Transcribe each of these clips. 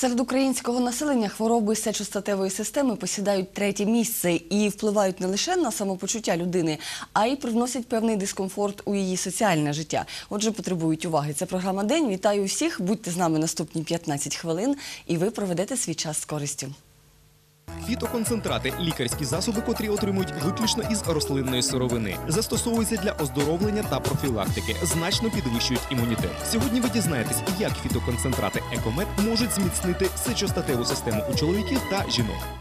Серед українського населення хвороби сечостатевої системи посідають третє місце і впливають не лише на самопочуття людини, а й привносять певний дискомфорт у її соціальне життя. Отже, потребують уваги. Це програма День. Вітаю всіх. Будьте з нами наступні 15 хвилин, і ви проведете свій час з користю. Фітоконцентрати лікарські засоби, котрі отримують виключно із рослинної сировини, застосовуються для оздоровлення та профілактики, значно підвищують імунітет. Сьогодні ви дізнаєтесь, як фітоконцентрати екомет можуть зміцнити сечостатеву систему у чоловіків та жінок.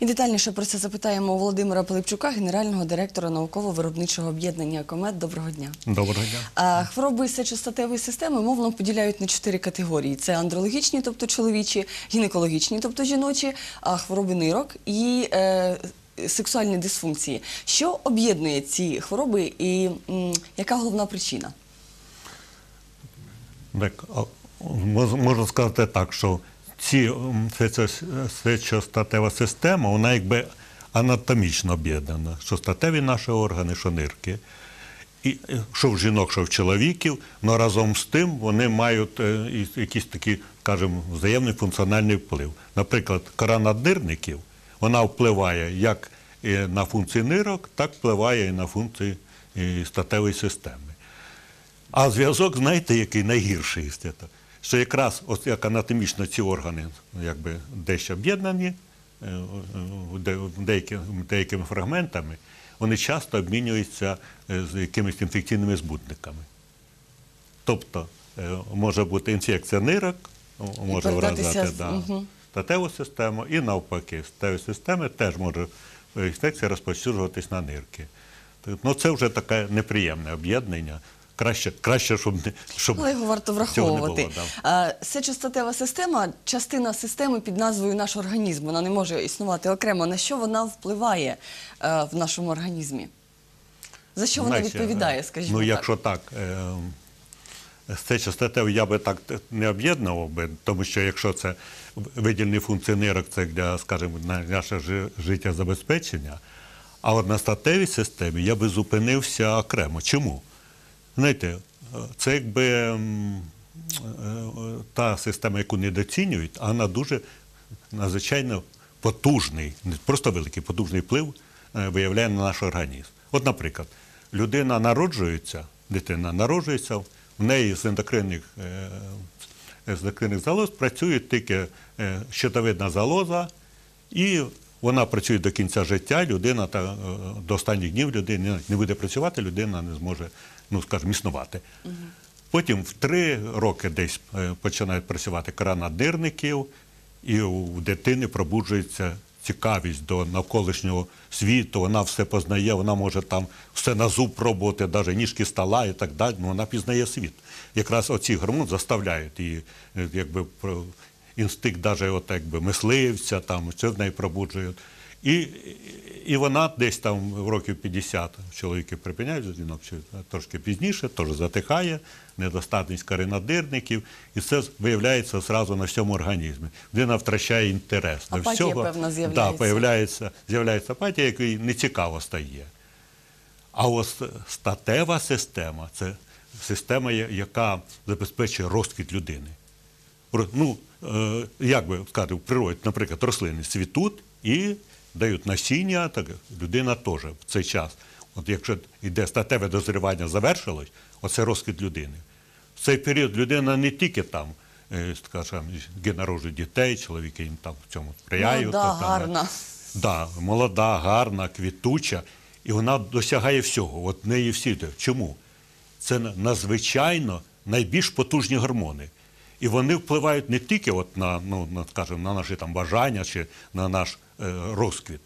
І детальніше про це запитаємо у Володимира Пилипчука, генерального директора науково-виробничого об'єднання «Комет». Доброго дня. Доброго дня. Хвороби сечостатевої системи мовно поділяють на чотири категорії: це андрологічні, тобто чоловічі, гінекологічні, тобто жіночі, хвороби нирок і е, сексуальні дисфункції. Що об'єднує ці хвороби і м, яка головна причина? Так, можна сказати так, що ці, м, сечо- сечостатева система, вона якби анатомічно об'єднана, що статеві наші органи, що нирки. І е, що в жінок, що в чоловіків, але разом з тим вони мають е, якийсь такий, скажімо, взаємний функціональний вплив. Наприклад, кора наднирників, вона впливає як на функції нирок, так впливає і на функції статевої системи. А зв'язок, знаєте, який найгірший? Що якраз ось як анатомічно ці органи якби дещо об'єднані е, де- деякі- деякими фрагментами, вони часто обмінюються е, з якимись інфекційними збутниками. Тобто е, може бути інфекція нирок, може вразити да, статеву систему, і навпаки, статеві системи теж може інфекція розповсюджуватись на нирки. Ну, це вже таке неприємне об'єднання. Краще, краще щоб не щоб Але його варто цього не враховувати. було, да. Сечостатева система частина системи під назвою наш організм. Вона не може існувати окремо. На що вона впливає е, в нашому організмі? За що вона відповідає, е, скажімо Ну, так? якщо так, е, з частотою я би так не об'єднував би, тому що якщо це видільні функції нирок, це для, скажімо, на наше жи- життєзабезпечення, а от на статевій системі я би зупинився окремо. Чому? Знаєте, це якби е, та система, яку недоцінюють, а вона дуже надзвичайно потужний, не просто великий, потужний вплив е, виявляє на наш організм. От, наприклад, людина народжується, дитина народжується, в неї з ендокринних, е, з ендокринних залоз працює тільки щитовидна залоза, і вона працює до кінця життя, людина та, до останніх днів людина не буде працювати, людина не зможе, ну скажімо, існувати. Потім в три роки десь е, починають працювати кора наднирників, і у дитини пробуджується цікавість до навколишнього світу, вона все познає, вона може там все на зуб пробувати, навіть ніжки стола і так далі, ну вона пізнає світ. Якраз оці гормони заставляють її, е, якби інстинкт даже от, якби, мисливця, там, це в неї пробуджують. І, і вона десь там в років 50 чоловіки припиняють чи трошки пізніше, теж затихає, недостатність коренодирників, і це виявляється зразу на всьому організмі. Людина втрачає інтерес до Апатія, всього. певно, з'являється. Да, з'являється апатія, якій нецікаво стає. А ось статева система це система, яка забезпечує розквіт людини. Ну, е, як би сказати, в природі, наприклад, рослини цвітуть і дають насіння, так людина теж в цей час. От якщо йде статеве дозрівання завершилось, оце розквіт людини. В цей період людина не тільки там, е, скажімо, народжує дітей, чоловіки їм там в цьому сприяють. Молода, то там, гарна. Да, молода, гарна, квітуча, і вона досягає всього. От в неї всі. Чому? Це надзвичайно найбільш потужні гормони. І вони впливають не тільки от на, ну, на, скажімо, на наші там бажання чи на наш е, розквіт.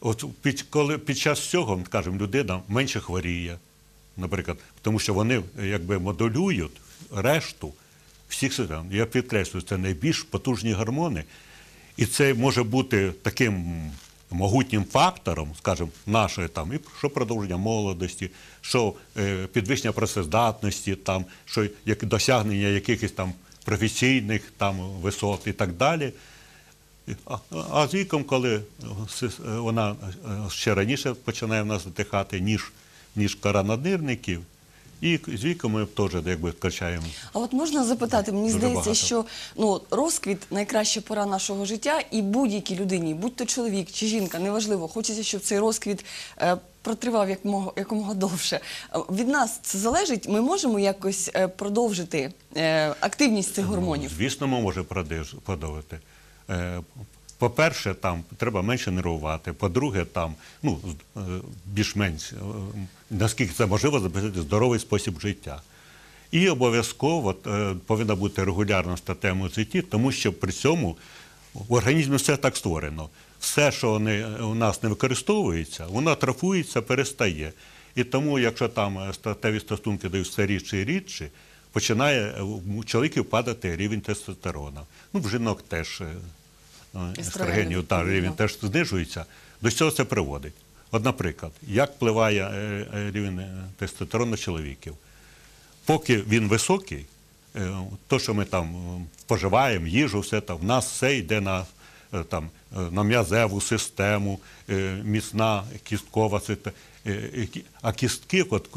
От під, коли, під час цього, скажімо, людина менше хворіє, наприклад, тому що вони е, якби модулюють решту всіх систем. Я підкреслюю, це найбільш потужні гормони, і це може бути таким могутнім фактором, скажімо, нашої там, і що продовження молодості, що е, підвищення працездатності, там, що як досягнення якихось там професійних там висот і так далі. А, з віком, коли вона е, ще раніше починає в нас затихати, ніж, ніж кора наднирників, І з віком ми теж якби качаємо. А от можна запитати, мені Дуже здається, багато. що ну розквіт найкраща пора нашого життя, і будь-якій людині, будь то чоловік чи жінка, неважливо, хочеться, щоб цей розквіт е, протривав якомога, якомога довше. Е, Від нас це залежить. Ми можемо якось продовжити активність цих гормонів. Звісно, ми можемо продовж- продовжити. Е, По-перше, там треба менше нервувати. По-друге, там ну, е, більш-менш, е, наскільки це можливо, забезпечити здоровий спосіб життя. І обов'язково повинна бути регулярна статема житті, тому що при цьому в організмі все так створено. Все, що не, у нас не використовується, воно атрофується, перестає. І тому, якщо там статеві стосунки дають все рідше і рідше, починає у чоловіків падати рівень тестостерону. Ну, в жінок теж естрогенів, та, рівень теж знижується. До чого це приводить? От, наприклад, як впливає е, е, рівень е, тестостерону чоловіків? Поки він високий, то, що ми там споживаємо, їжу, все там, в нас все йде на, там, на м'язеву систему, міцна кісткова система. А кістки, от,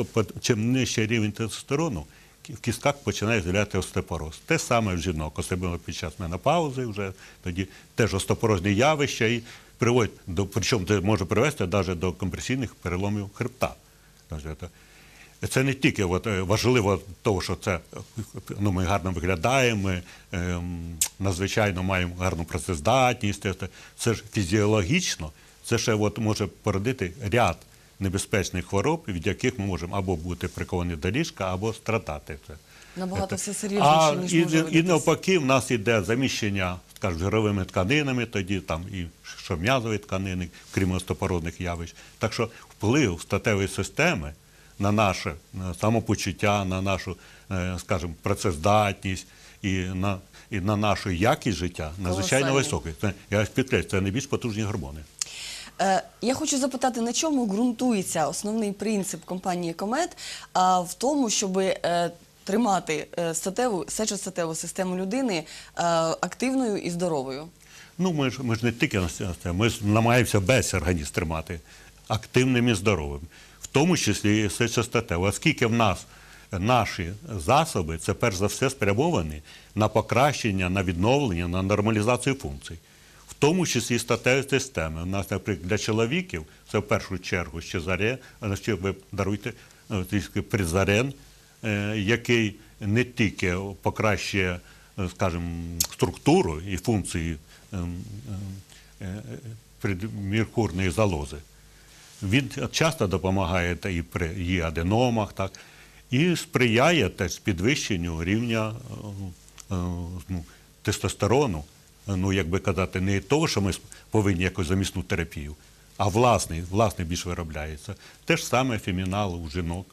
чим нижче рівень тестостерону, в кістках починає з'являти остеопороз. Те саме в жінок, особливо під час менопаузи, вже тоді теж остеопорозні явища і приводять до, причому це може привести навіть до компресійних переломів хребта. Це не тільки от, е, важливо того, що це ну, ми гарно виглядаємо, ми ем, надзвичайно маємо гарну працездатність. Це, це ж фізіологічно, це ще от, може породити ряд небезпечних хвороб, від яких ми можемо або бути приковані до ліжка, або страдати. Це. Набагато все серйозніше, ніж і, може і навпаки, в нас йде заміщення скажімо, жировими тканинами, тоді там і що м'язові тканини, крім остеопорозних явищ. Так що вплив статевої системи на наше на самопочуття, на нашу, е, скажімо, працездатність і на, і на нашу якість життя надзвичайно високий. Це я підкреслю, це найбільш потужні гормони. Е, Я хочу запитати, на чому ґрунтується основний принцип компанії Комет в тому, щоб е, тримати е, статеву, сечостатеву систему людини активною і здоровою. Ну, ми ж, ми ж не тільки на ми ж намагаємося весь організм тримати активним і здоровим, в тому числі і сечостатево. Оскільки в нас наші засоби, це перш за все спрямовані на покращення, на відновлення, на нормалізацію функцій. Тому числі і системи. У нас, наприклад, для чоловіків це в першу чергу щезарен, а ще ви даруйте е, трішки призарен, е, який не тільки покращує, е, скажімо, структуру і функції ем, предміркурної залози. Він часто допомагає і при її аденомах, так, і сприяє теж підвищенню рівня ну, тестостерону. Е, Ну, як би казати, не того, що ми повинні якось замісну терапію, а власний, власний більш виробляється. Те ж саме фемінал у жінок.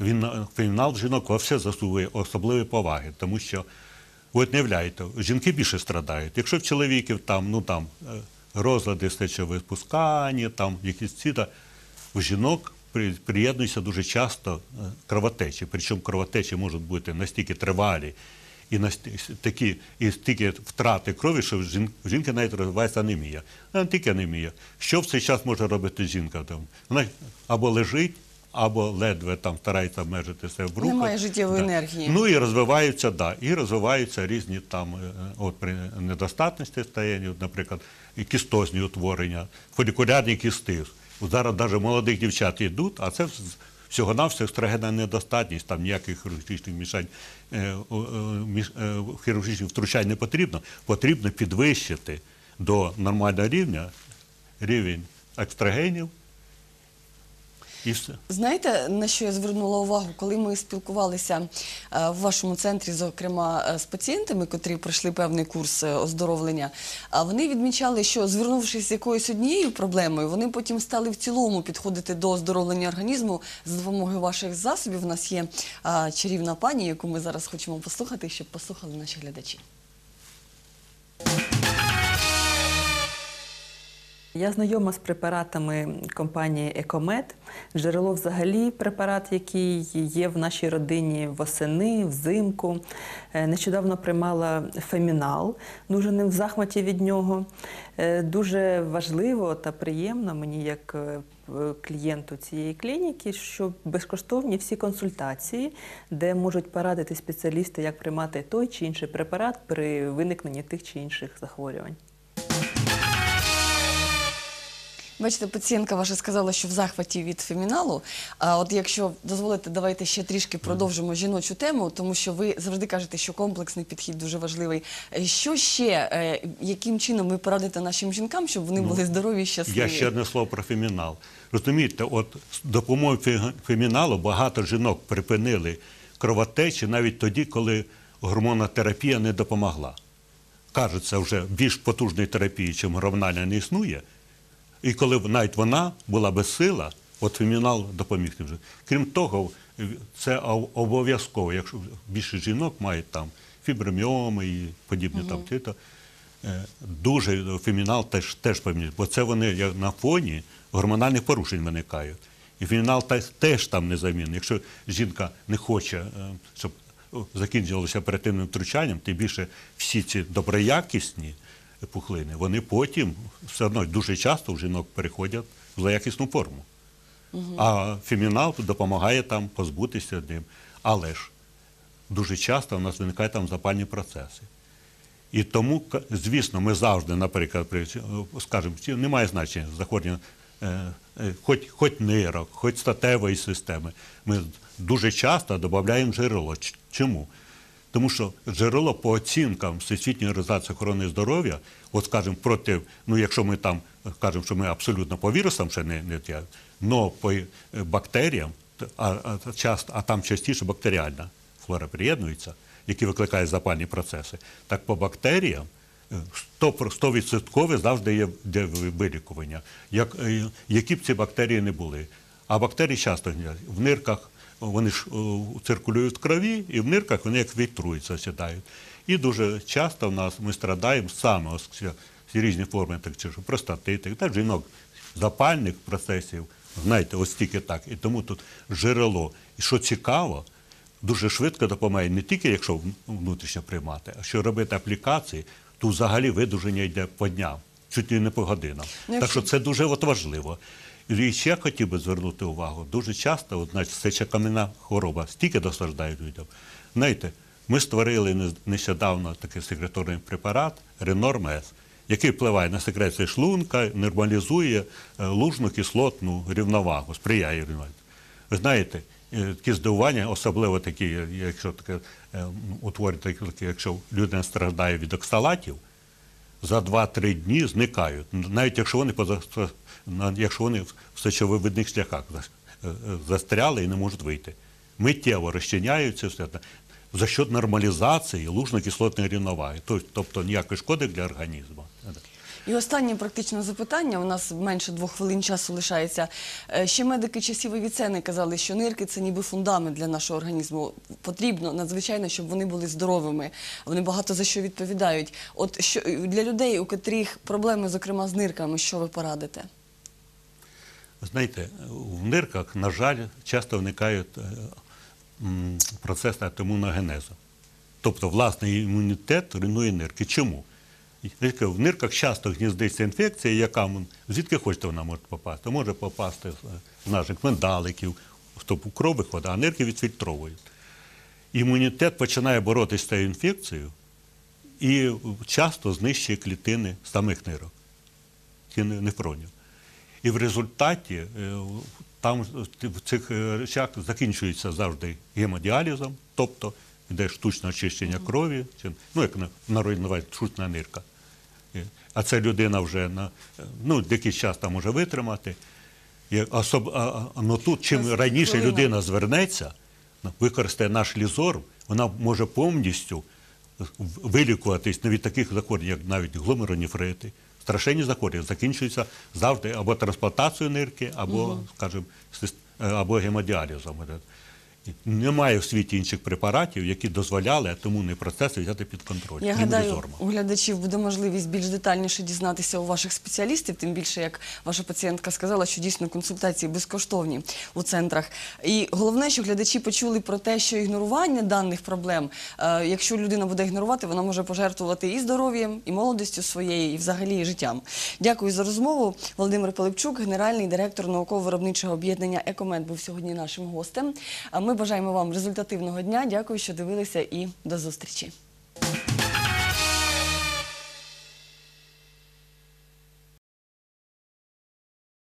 Він фемінал жінок все заслуговує особливої поваги, тому що от не являєте, жінки більше страдають. Якщо в чоловіків там, ну там е, розлади сечовипускання, там якісь ці, та, у жінок приєднуються дуже часто е, кровотечі. Причому кровотечі можуть бути настільки тривалі і насті- такі, і стільки втрати крові, що в жін- жінки навіть розвивається анемія. А не тільки анемія. Що в цей час може робити жінка? Там? Вона або лежить, або ледве там старається обмежити себе в руках. Немає життєвої енергії. Ну і розвиваються, да, і розвиваються різні там, е, от при недостатності стаєння, наприклад, і кістозні утворення, фолікулярні кісти. Зараз навіть молодих дівчат йдуть, а це вз- всього-навсього естрогенна недостатність, там ніяких хірургічних мішань, е, е, е, хірургічних втручань не потрібно. Потрібно підвищити до нормального рівня рівень екстрагенів і все. Знаєте, на що я звернула увагу, коли ми спілкувалися е, в вашому центрі, зокрема е, з пацієнтами, котрі пройшли певний курс е, оздоровлення, вони відмічали, що звернувшись з якоюсь однією проблемою, вони потім стали в цілому підходити до оздоровлення організму за допомогою ваших засобів. У нас є чарівна пані, яку ми зараз хочемо послухати, щоб послухали наші глядачі. Я знайома з препаратами компанії Екомед. Джерело взагалі препарат, який є в нашій родині восени, взимку. Е, Нещодавно приймала фемінал, дуже не в захваті від нього. Е, Дуже важливо та приємно мені, як е, клієнту цієї клініки, що безкоштовні всі консультації, де можуть порадити спеціалісти, як приймати той чи інший препарат при виникненні тих чи інших захворювань. Бачите, пацієнтка ваша сказала, що в захваті від феміналу. А от якщо дозволите, давайте ще трішки продовжимо жіночу тему, тому що ви завжди кажете, що комплексний підхід дуже важливий. Е, Що ще, е, яким чином ви порадите нашим жінкам, щоб вони були здорові і щасливі? Я ще одне слово про фемінал. Розумієте, от з допомогою фе- феміналу багато жінок припинили кровотечі навіть тоді, коли гормонотерапія не допомогла. Кажеться, вже більш потужної терапії, чим гормональна, не існує. І коли навіть вона була безсила, от фемінал допоміг тим же. Крім того, це обов'язково, якщо більше жінок мають там фіброміоми і подібні там ті, то е, дуже фемінал теж, теж поміняє, бо це вони як на фоні гормональних порушень виникають. І фемінал те- теж там незамінний. Якщо жінка не хоче, е, щоб закінчилося оперативним втручанням, тим більше всі ці доброякісні пухлини, вони потім все одно дуже часто у жінок переходять в злоякісну форму. А фемінал допомагає там позбутися ним. Але ж дуже часто у нас виникають там запальні процеси. І тому, звісно, ми завжди, наприклад, при, скажімо, немає значення захворювання, е, е, хоч, хоч нирок, хоч статевої системи. Ми дуже часто додаємо джерело. Чому? Тому що джерело по оцінкам Всесвітньої організації охорони здоров'я, от скажімо, проти, ну якщо ми там кажемо, що ми абсолютно по вірусам ще не, не тя- но по е, бактеріям, а, а, часто, а там частіше бактеріальна флора приєднується, які викликають запальні процеси. Так по бактеріям е, 100%, 100% завжди є вилікування, як, е, які б ці бактерії не були. А бактерії часто в нирках, вони ж е, циркулюють в крові, і в нирках вони як вітруються, сідають. І дуже часто в нас ми страдаємо саме ось ці- ці різні форми, так чи що простатити, та жінок запальних процесів, знаєте, ось тільки так. І тому тут джерело. І що цікаво, дуже швидко допомагає не тільки якщо внутрішньо приймати, а що робити аплікації, то взагалі видуження йде по дням, чуть ли не по годинам. Ну, Так що це дуже от важливо. І ще хотів би звернути увагу, дуже часто, от, значить, сечокам'яна хвороба стільки досаждає людям. Знаєте, ми створили не- нещодавно такий секреторний препарат Ренорм С, який впливає на секрецію шлунка, нормалізує е, лужну кислотну рівновагу, сприяє рівновазі. Ви знаєте, е, такі здивування, особливо такі, якщо таке е, утворюють якщо людина страждає від оксалатів, за 2-3 дні зникають, навіть якщо вони поза якщо вони в сечовивидних шляхах е, е, застряли і не можуть вийти. Миттєво розчиняються все це за счет нормалізації лужно-кислотної рівноваги, Тобто- ніякої шкоди для організму. І останнє практичне запитання. У нас менше двох хвилин часу лишається. Е, Ще медики часів Авіцени казали, що нирки це ніби фундамент для нашого організму. Потрібно надзвичайно, щоб вони були здоровими. Вони багато за що відповідають. От що для людей, у котрих проблеми, зокрема з нирками, що ви порадите? Знаєте, в нирках, на жаль, часто виникають е, процеси атимуногенезу. Тобто власний імунітет руйнує нирки. Чому? В нирках часто гніздиться інфекція, яка звідки хочете вона може попасти. Може попасти з- з наших миндаликів, тобто кров виходить, а нирки відфільтровують. Імунітет починає боротися з цією інфекцією і часто знищує клітини самих нирок, нефронів. І в результаті е, там в цих е, речах закінчується завжди гемодіалізом, тобто йде штучне очищення крові, ну як на народі називають штучна нирка. Е, А це людина вже на е, ну, якийсь час там може витримати. І особ... а, ну, тут чим раніше людина звернеться, ну, використає наш лізор, вона може повністю вилікуватись не від таких захворювань, як навіть гломеронефрити. Страшенні захворювання закінчуються завжди або трансплантацією нирки, або, скажімо, е, або гемодіалізом. Немає в світі інших препаратів, які дозволяли тому процесу взяти під контроль. Я гадаю, у глядачів буде можливість більш детальніше дізнатися у ваших спеціалістів, тим більше, як ваша пацієнтка сказала, що дійсно консультації безкоштовні у центрах. І головне, що глядачі почули про те, що ігнорування даних проблем, е, якщо людина буде ігнорувати, вона може пожертвувати і здоров'ям, і молодістю своєю, і взагалі і життям. Дякую за розмову. Володимир Пилипчук, генеральний директор науково-виробничого об'єднання Екомет, був сьогодні нашим гостем. Ми бажаємо вам результативного дня. Дякую, що дивилися, і до зустрічі.